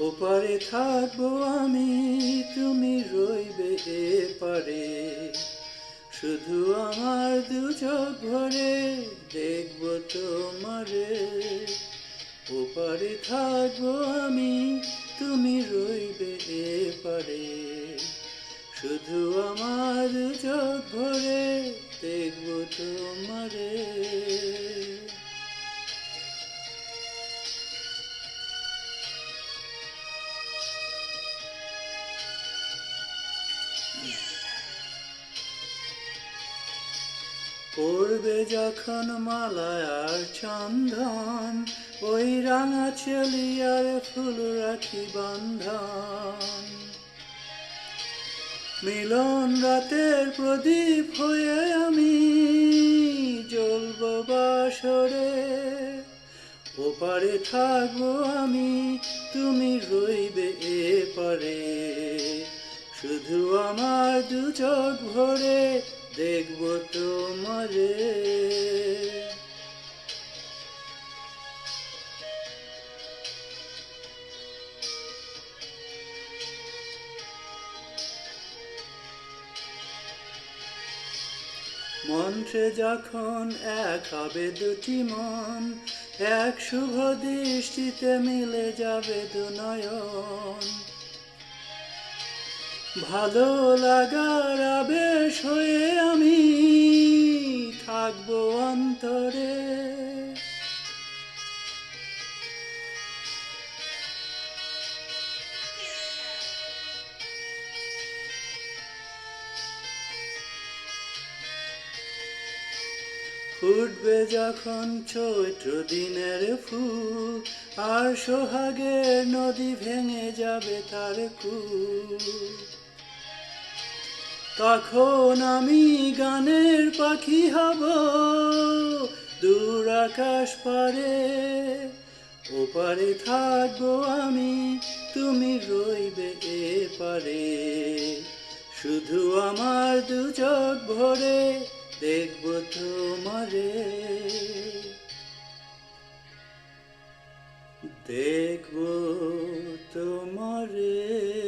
ওপারে থাকব আমি, তুমি রইবে এপারে। শুধু আমার দু চোখ ভরে দেখব তোমারে। ওপারে থাকব আমি, তুমি রইবে এপারে। শুধু আমার চোখ ভরে দেখব তোমারে। পড়বে যখন মালায়ার চন্দন, ওই রাঙা চলিয়ার ফুল রাখি বন্ধন। মিলন রাতের প্রদীপ হয়ে আমি জ্বলব বাসরে, ওপারে থাকব আমি, তুমি রইবে এপারে। শুধু আমার দু চোখ ভরে দেখব তোমারে। মন্ত্রে যখন এক হবে দুটি মন, এক শুভ দৃষ্টিতে মিলে যাবে দু নয়ন। ভালো লাগার আবেশ হয়ে আমি থাকব অন্তরে। ফুটবে যখন চৈত্র দিনের ফুল, আর সোহাগের নদী ভেঙে যাবে তার কুল তখন আমি গানের পাখি হব, দূর আকাশ পারে। ওপারে থাকব আমি, তুমি রইবে এ পারে শুধু আমার দু চোখ ভরে দেখব তোমারে। দেখব তোমারে।